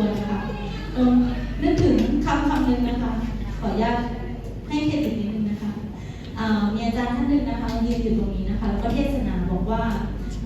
ลาไม่ต้องกลัวนะคะเออนึกถึงคำคำหนึ่งนะคะ ขออนุญาตให้เครดิตนิดนึงนะคะมีอาจารย์ท่านหนึ่งนะคะยืนอยู่ตรงนี้นะคะแล้วก็เทศนาบอกว่า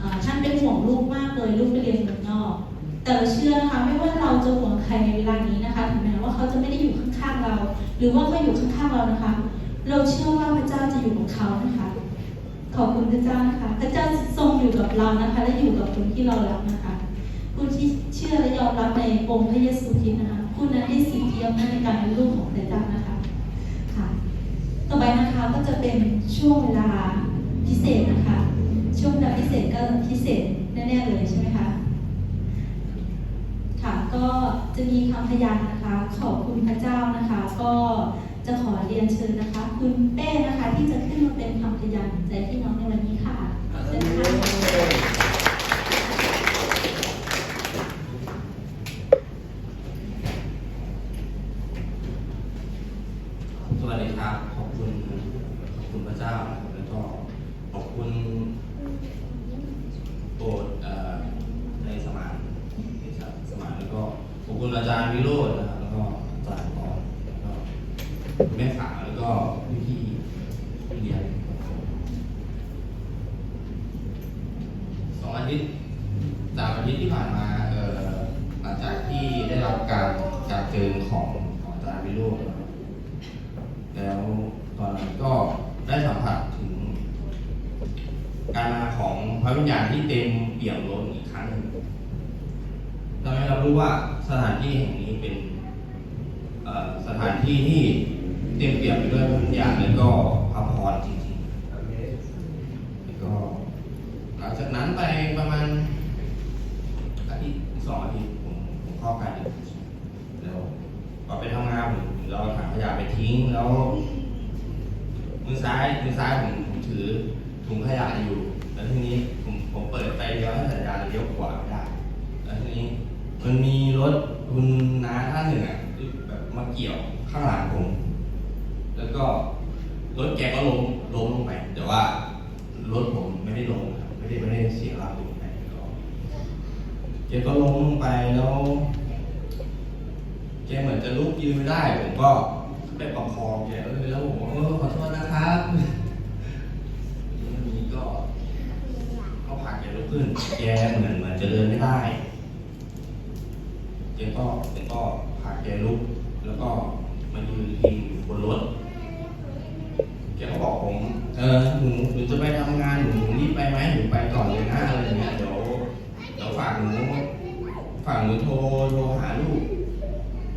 อ่าท่านเป็นห่วงลูกมากเลยลูกไปเรียนเมืองนอก แต่เราเชื่อนะคะไม่ว่าเราจะห่วงใครในเวลานี้นะคะถึงแม้ว่าเขาจะไม่ได้อยู่ข้างๆเรา หรือว่าเขาอยู่ข้างๆเรานะคะ เราเชื่อว่าพระเจ้าจะอยู่กับเขานะคะ ขอบคุณพระเจ้านะคะพระเจ้าทรงอยู่กับเรานะคะ และอยู่กับคนที่เรารักนะคะ ผู้ที่เชื่อและยอมรับในองค์พระเยซูคริสต์นะคะผู้นั้นได้สิทธิอำนาจในการเป็นลูกของพระเจ้านะคะค่ะต่อไปนะคะก็จะเป็นช่วงเวลาพิเศษนะคะ ช่วงเวลาพิเศษก็พิเศษแน่ๆเลยใช่ไหมคะค่ะก็จะมีคำพยานนะคะ ขอบคุณพระเจ้านะคะ ก็จะขอเรียนเชิญนะคะ คุณเป้นะคะที่จะขึ้นมาเป็นคำพยานใจพี่น้องในวันนี้ค่ะเชิญค่ะ สวัสดีครับ ขอบคุณขอบคุณพระเจ้านะครับแล้วก็ขอบคุณโปรดเอ่อในสมานในสมานแล้วก็ขอบคุณอาจารย์วิโรจน์นะครับแล้วก็อาจารย์กรแล้วก็แม่ ก็พี่พี่ๆเรียนสองอาทิตย์สามอาทิตย์ที่ผ่านมาเอ่อหลังจากที่ได้รับการการเจิญของของอาจารย์วิโรจน์แล้วตอนนั้นก็ได้สัมผัสถึง การมาของพระวิญญาณที่เต็มเปี่ยมล้นอีกครั้งหนึ่งทำให้เรารู้ว่าสถานที่แห่งนี้เป็นสถานที่ที่ เต็มเปี่ยมไปด้วยพระวิญญาณแล้วก็พระพรจริงๆแล้วก็หลังจากนั้นไปประมาณอาทิตย์สองอาทิตย์ผมผมเข้าไปแล้วพอไปทำงานผมเราถังขยะไปทิ้งแล้วมือซ้ายมือซ้ายผมผมถือถุงขยะอยู่ แล้วทีนี้ผมผมเปิดไฟเลี้ยวให้สัญญาณเลี้ยวขวาไม่ได้แล้วทีนี้มันมีรถคุณน้าท่านหนึ่งอะแบบมาเกี่ยวข้างหลังผม รถแกก็ล้มล้มลงไป แต่ว่ารถผมไม่ได้ลงครับไม่ได้ไม่ได้เสียหลักลงไปก็แกก็ล้มลงไปแล้วแกเหมือนจะลุกยืนไม่ได้ ผมก็ไปประคองแกเออแล้วผมก็เออขอโทษนะครับทีนี้ก็ก็พาแกลุกขึ้น แกเหมือนเหมือนจะเดินไม่ได้แกก็ผมก็พาแกลุก แล้วก็มายืนพิงบนรถ แกก็บอกผมเออหนูหนูจะไปทำงานหนูหนูรีบไปไหมหนูไปก่อนเลยนะอะไรอย่างเงี้ยเดี๋ยวเดี๋ยวฝากหนูฝากหนูโทรโทรหาลูก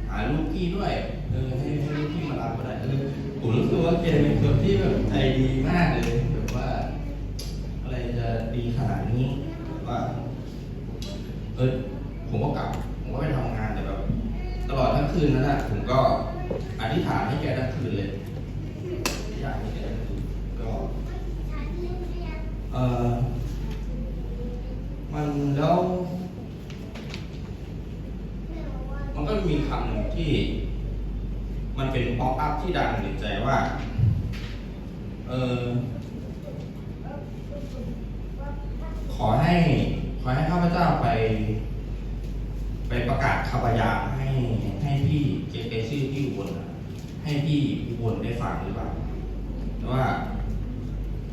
หาลูกพี่ด้วยเออให้ให้ลูกพี่มารับก็ได้เออผมรู้สึกว่าแกเป็นคนที่แบบใจดีมากเลยแบบว่า อะไรจะดีขนาดนี้แบบว่า เออผมก็กลับ ผมก็ไปทำงานแต่แบบ ตลอดทั้งคืนนั้นนะผมก็อธิษฐานให้แกทั้งคืนเลยอธิษฐานให้แกทั้งคืนก็ เออมันแล้ว มันก็มีคำหนึ่ง ที่ มันเป็นป๊อปอัพที่ดังในใจว่า เออขอให้ ขอให้ข้าพเจ้าไป ไปประกาศข่าวประยาให้ให้พี่เจเจชื่อพี่อุบลให้พี่อุบลได้ฟังหรือเปล่าแต่ว่า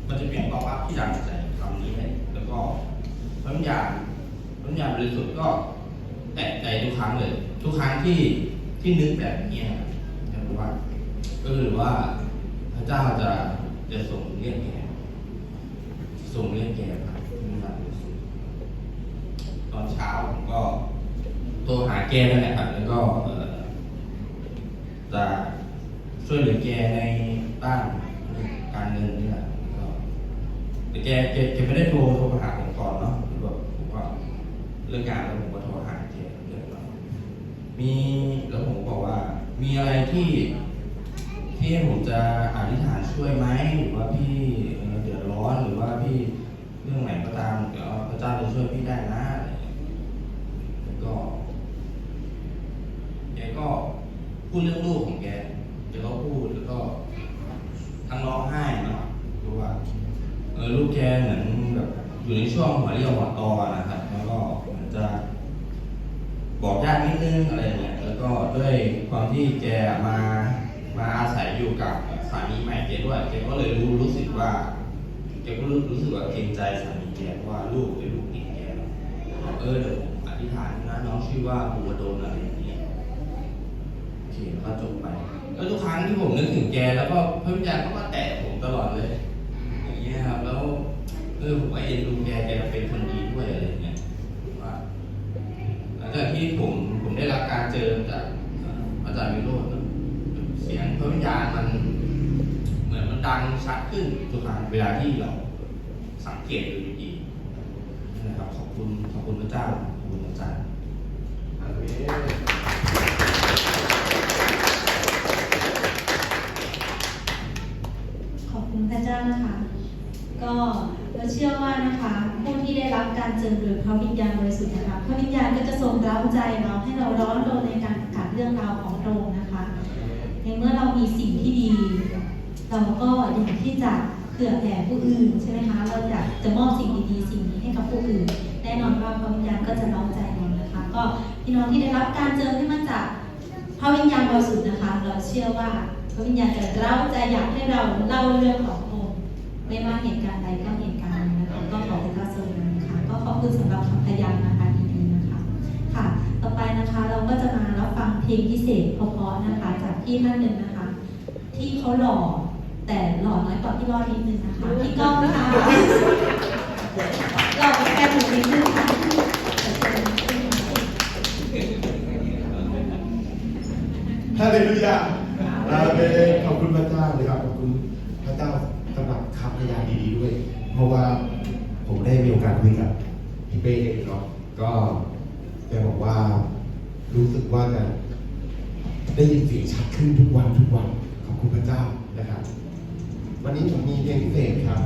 มันจะเป็นป๊อปอัพที่ดังในใจคำนี้เลยแล้วก็พระวิญญาณพระวิญญาณบริสุทธิ์ก็แตะใจทุกครั้งเลย ทุกครั้งที่ ที่นึกแบบนี้นะครับว่า ก็คือว่าพระเจ้าจะจะส่งเรียกแก่ส่งเรียกแกครับมีมาบริสุทธิ์ตอนเช้าผมก็โทรหาแกนั่นแหละครับแล้วก็จะช่วยเหลือแกในด้านการเงินนี่แหละก็แต่แกแกแกไม่ได้โทรโทรมาหาผมก่อนเนาะแบบผมก็เรื่องงานแล้วผมก็โทรหาเจเรื่องเรา มีแล้วผมบอกว่า มีอะไรที่ที่ผมจะอธิษฐานช่วยไหมหรือว่าพี่เดือดร้อนหรือว่าพี่เรื่องไหนก็ตามเดี๋ยวพระเจ้าจะช่วยพี่ได้นะอะไรอย่างเงี้ยแล้วก็พูดเรื่องลูกของแกแกก็พูดแล้วก็ทั้งร้องไห้เนาะเพราะว่าเออลูกแกเหมือนแบบอยู่ในช่วงหัวเรียวหัวตอนะครับ แล้วก็เหมือนจะบอกยากนิดนึงอะไร ที่แกมามาอาศัยอยู่กับสามีใหม่แกด้วยแกก็เลยรู้รู้สึกว่าแกก็รู้รู้สึกว่าเกรงใจสามีแกว่าลูกเป็นลูกติดแกบอกเออเดี๋ยวผมอธิษฐานนะน้องชื่อว่าบูวโดลอะไรอย่างเงี้ยโอเคแล้วก็จบไปแล้วทุกครั้งที่ผมนึกถึงแกแล้วก็พระวิญญาณก็มาแตะผมตลอดเลยอย่างเงี้ยครับแล้วเออผมก็เอ็นดูแกแกเป็นคน ญญาณมันเหมือนมันดังชัดขึ้นทุกครั้งเวลาที่เราสังเกตดูดีๆนะครับขอบคุณขอบคุณพระเจ้าขอบคุณอาจารย์ขอบคุณพระเจ้านะคะ ก็เราเชื่อว่านะคะผู้ที่ได้รับการเจิมโดยพระวิญญาณบริสุทธิ์นะคะพระวิญญาณก็จะทรงเร้าใจเราให้เราร้อนรนในการประกาศเรื่องราวของพระองค์นะคะ เมื่อเรามีสิ่งที่ดี เราก็อยากที่จะเผื่อแผ่ผู้อื่นใช่ไหมคะ เราอยากจะมอบสิ่งดีๆ สิ่งนี้ให้กับผู้อื่น แน่นอนว่าพระวิญญาณก็จะเร้าใจเรานะคะ ก็พี่น้องที่ได้รับการเจิมที่มาจากพระวิญญาณบริสุทธิ์นะคะ เราเชื่อว่าพระวิญญาณจะเราใจอยากให้เราเล่าเรื่องของพระองค์ไม่ว่าเหตุการณ์ใดก็เหตุการณ์นั้นะคะก็ขอเป็นพระทรงนะคะก็ขอบคุณสำหรับคำพยานนะคะดีๆนะคะค่ะ ต่อไปนะคะเราก็จะมารับฟังเพลงพิเศษเพราะๆนะคะ จากพี่ท่านหนึ่งนะคะ ที่เขาหล่อแต่หล่อน้อยกว่าพี่รอดนิดนึงนะคะพี่ก้องนะคะหล่อกว่าแฟนหนูนิดนึงค่ะถ้าฮาเลลูยาอาเมนขอบคุณพระเจ้าเลยครับขอบคุณพระเจ้าสำหรับคำพยานดีๆด้วย เพราะว่าผมได้มีโอกาสคุยกับพี่เป้เองเนาะก็ แกบอกว่ารู้สึกว่าจะได้ยินเสียงชัดขึ้นทุกวันทุกวันขอบคุณพระเจ้านะครับ วันนี้ผมมีเพลงพิเศษครับ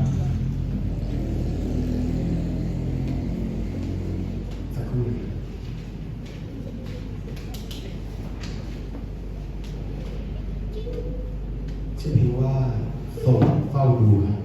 สักครู่ชื่อเพลงว่าทรงเฝ้าดูครับ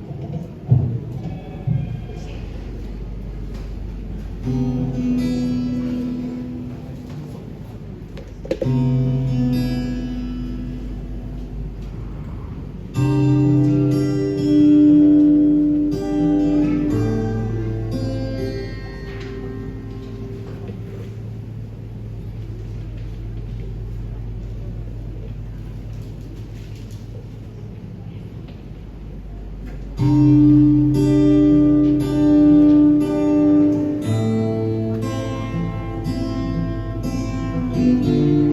ท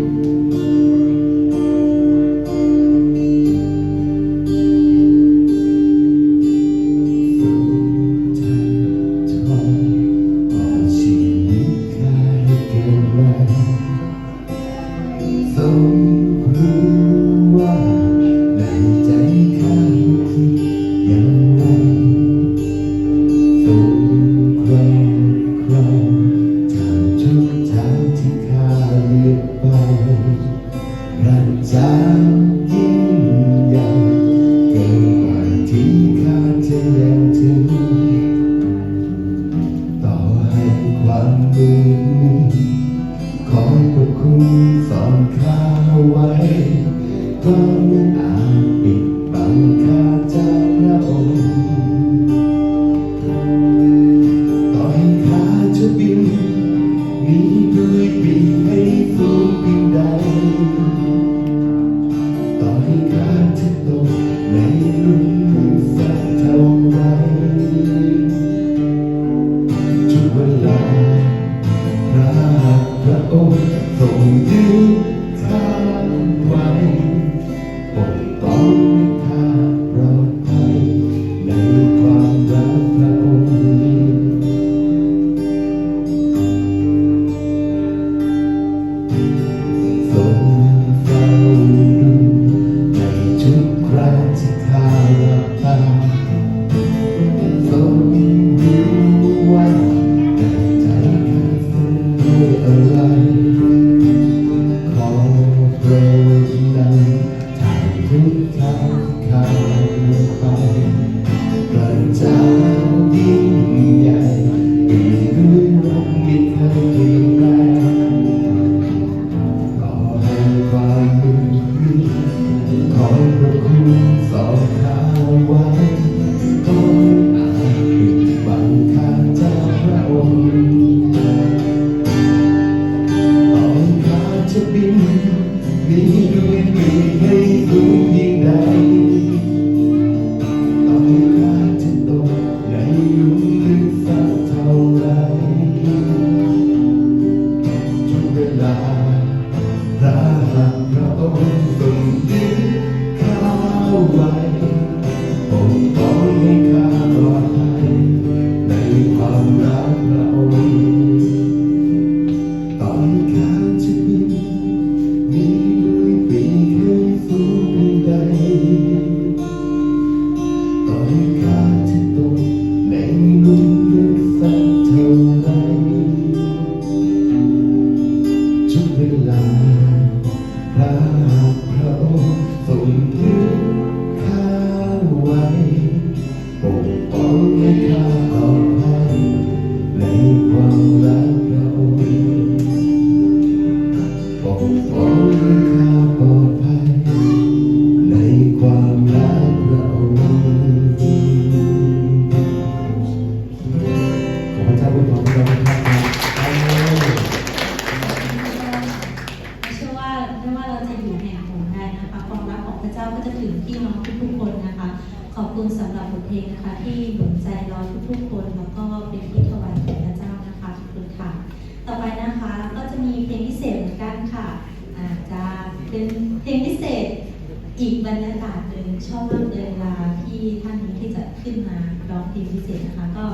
พิเศษนะคะ ก็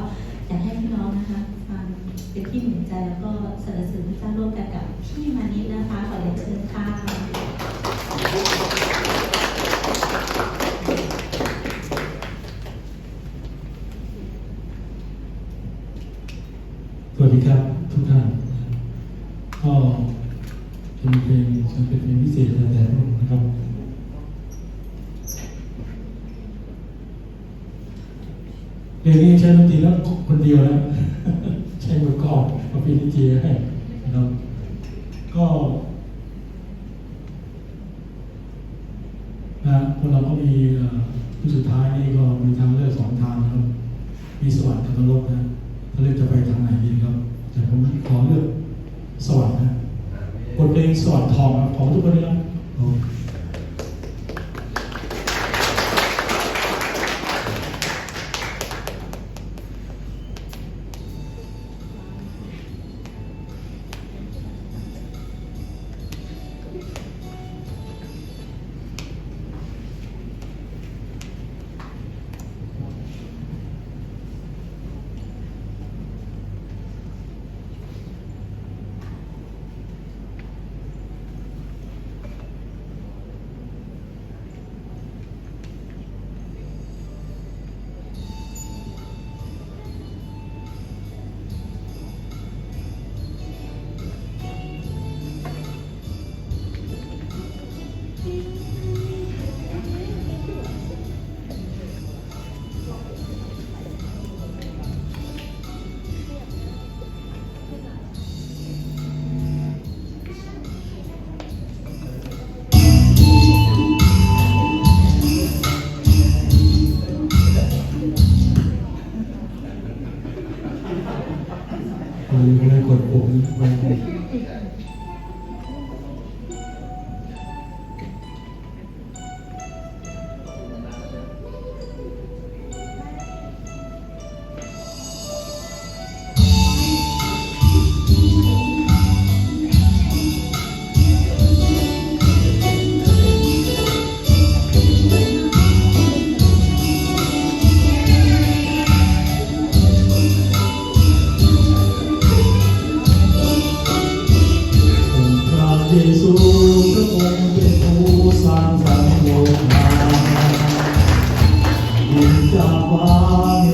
อยากให้พี่น้องนะคะฟังเป็นที่หนุนใจแล้วก็สรรเส นรกนะถ้าเลือกจะไปทางไหนดีครับ แต่ผมขอเลือก よろしくお願いします。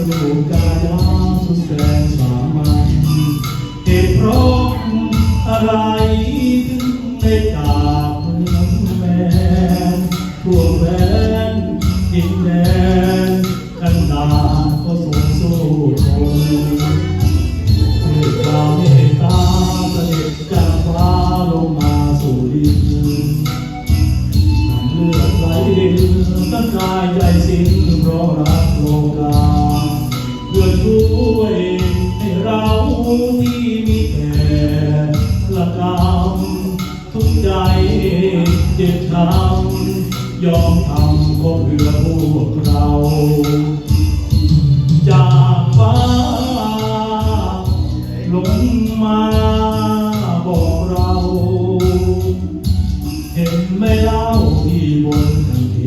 lugar. ยอมทำก็เพื่อพวกเรา จากฟ้าลงมาบอกเรา เห็นไหม่เล่าที่บนทางเท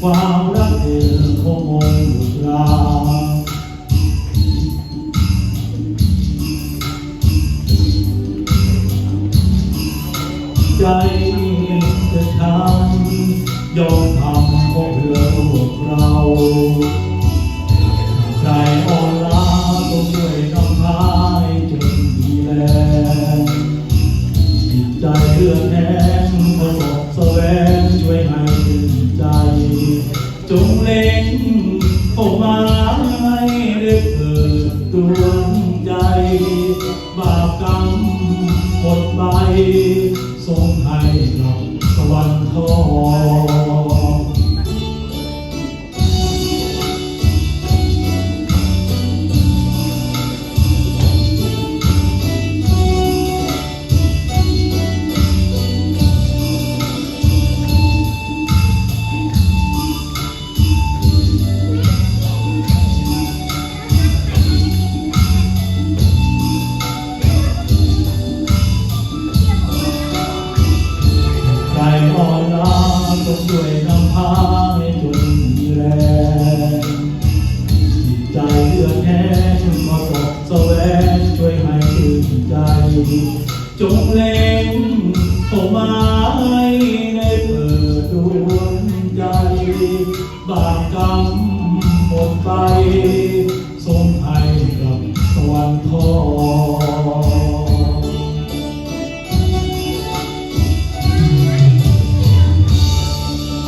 ความรักเธอของมงกุฎราใจ จิตใจเรื่องแห้งแสว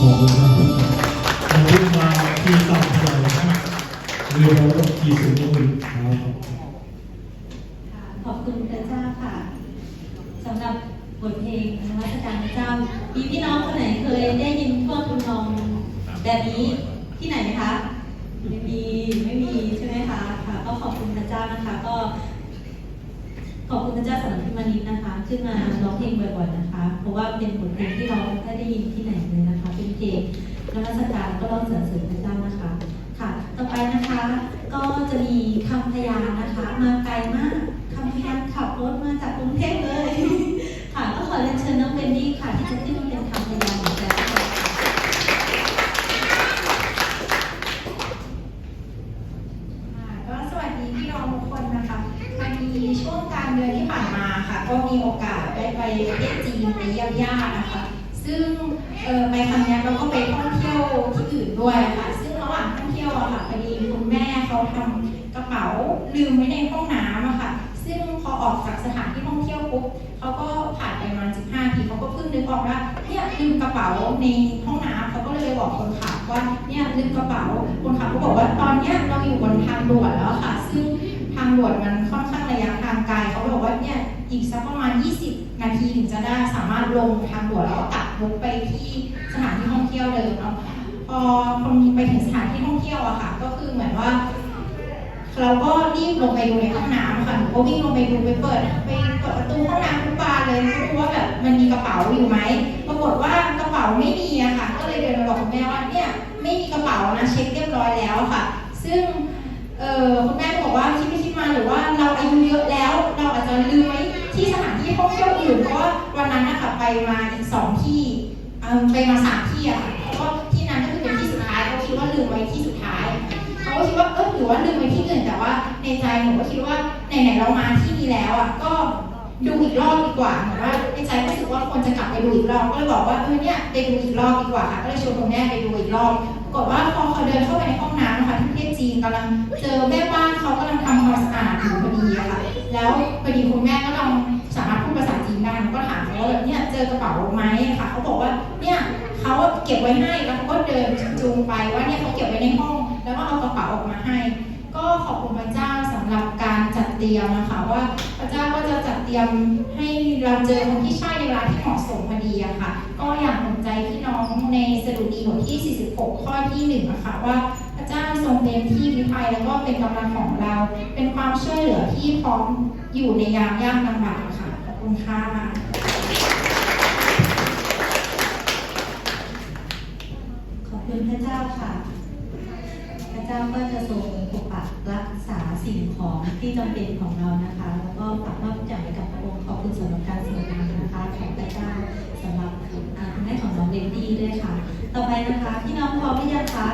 ขอบคุณครับขอบคุณมาที่ต่างใจนะเรือเราต้องขี่สูงมือครับขอบคุณพระเจ้าค่ะสำหรับบทเพลงนมัสการพระเจ้ามีพี่น้องคนไหนเคยได้ยินท่วงทำนองแบบนี้ที่ไหนไหมคะไม่มีไม่มีใช่ไหมคะค่ะก็ขอบคุณพระเจ้านะคะ ก็ ขอบคุณพระเจ้าสำหรับพี่มานิดนะคะ ขึ้นมาร้องเพลงบ่อยๆนะคะ เพราะว่าเป็นบทเพลงที่เราไม่ได้ยินที่ไหนเลยนะคะ เป็นเพลงนมัสการก็ร้องสรรเสริญพระเจ้านะคะ ค่ะ ต่อไปนะคะ ก็จะมีคำพยานนะคะ มาไกลมากคำพยานขับรถมาจากกรุงเทพเลย ค่ะ ก็ขอเรียนเชิญน้องเบนดี้ค่ะที่จะขึ้นมาเป็นคำพยานของแต่ละคนค่ะ ค่ะก็สวัสดีพี่น้องทุกคนนะคะพอดีช่วงกลารเดือนที่ผ่านมาค่ะ ก็มีโอกาสได้ไปประเทศจีนไปเยี่ยมญาตินะคะ ซึ่งเออไปครั้งเนี้ยเราก็ไปท่องเที่ยวที่อื่นด้วยค่ะ ซึ่งระหว่างท่องเที่ยวอะค่ะพอดีคุณแม่เขาทำกระเป๋า ลืมไว้ในห้องน้ำอะค่ะ ซึ่งพอออกจากสถานที่ท่องเที่ยวปุ๊บเขาก็ผ่านไปประมาณ15ทีเขาก็เพิ่งนึกออกว่าเนี่ยลืมกระเป๋าในห้องน้ำเขาก็เลยบอกคนขับว่าเนี่ยลืมกระเป๋าคนขับก็บอกว่าตอนเนี้ยเราอยู่บนทางด่วนแล้วค่ะ ซึ่งทางด่วนมันค่อนข้างระยะทางไกลเขาบอกว่าเนี่ยอีกสักประมาณ 20 นาทีถึงจะได้สามารถลงทางด่วนแล้วก็กลับรถไปที่สถานที่ท่องเที่ยวเดิมเนาะพอคนไปถึงสถานที่ท่องเที่ยวอะค่ะ ก็คือเหมือนว่า เราก็รีบลงไปดูในห้องน้ำค่ะหนูก็วิ่งลงไปดูไปเปิดไปเปิดประตูห้องน้ำทุกบานเลยเพื่อดูว่าแบบมันมีกระเป๋าอยู่ไหมปรากฏว่ากระเป๋าไม่มีอะค่ะ ก็เลยเดินไปบอกคุณแม่ว่าเนี่ยไม่มีกระเป๋านะเช็คเรียบร้อยแล้วค่ะ ซึ่งเออคุณแม่บอกว่าคิดไปคิดมาหรือว่าเราอายุเยอะแล้ว เราอาจจะลืมไว้ที่สถานที่ท่องเที่ยวอื่นเพราะว่าวันนั้นนะคะไปมาอีกสองที่ไปมาสามที่อะค่ะ ก็คิดว่าเออหรือว่าลืมไปที่อื่นแต่ว่า ในใจหนูก็คิดว่าไหนๆเรามาที่นี่แล้วอะก็ดูอีกรอบดีกว่าเหมือนว่าในใจก็รู้สึกว่าควรจะกลับไปดูอีกรอบก็เลยบอกว่าเออเนี่ยไปดูอีกรอบดีกว่าค่ะก็เลยชวนคุณแม่ไปดูอีกรอบปรากฏว่าพอเขาเดินเข้าไปในห้องน้ำนะคะที่ประเทศจีนกำลังเจอแม่บ้านเขากำลังทำความสะอาดอยู่พอดีอะค่ะแล้วพอดีคุณแม่ก็ลองสามารถพูดภาษาจีนได้ก็ถามเขาว่าเนี่ยเจอกระเป๋าไหมค่ะเขาบอกว่าเนี่ยเขาเก็บไว้ให้แล้วเขาก็เดินจูงไปว่าเนี่ยเขาเก็บไว้ในห้อง แล้วก็เอากระเป๋าออกมาให้ ก็ขอบคุณพระเจ้าสำหรับการจัดเตรียมนะคะว่าพระเจ้าก็จะจัดเตรียมให้เราเจอคนที่ใช่เวลาที่เหมาะสมพอดีอะค่ะ ก็อยากหนุนใจพี่น้องในสดุดีบทที่ 46 ข้อที่หนึ่งอะค่ะว่าพระเจ้าทรงเป็นที่วิภัยแล้วก็เป็นกำลังของเรา เป็นความช่วยเหลือที่พร้อมอยู่ในยามยากลำบากค่ะขอบคุณค่ะขอบคุณพระเจ้าค่ะ เจ้าก็จะทรงปกปักรักษาสิ่งของที่จำเป็นของเรานะคะ แล้วก็ฝากมอบทุกอย่างไว้กับพระองค์ขอบคุณสำหรับการทรงงานนะคะของพระเจ้าสำหรับคุณแม่ของน้องเบนดี้ด้วยค่ะ ต่อไปนะคะพี่น้องพร้อมหรือยังคะ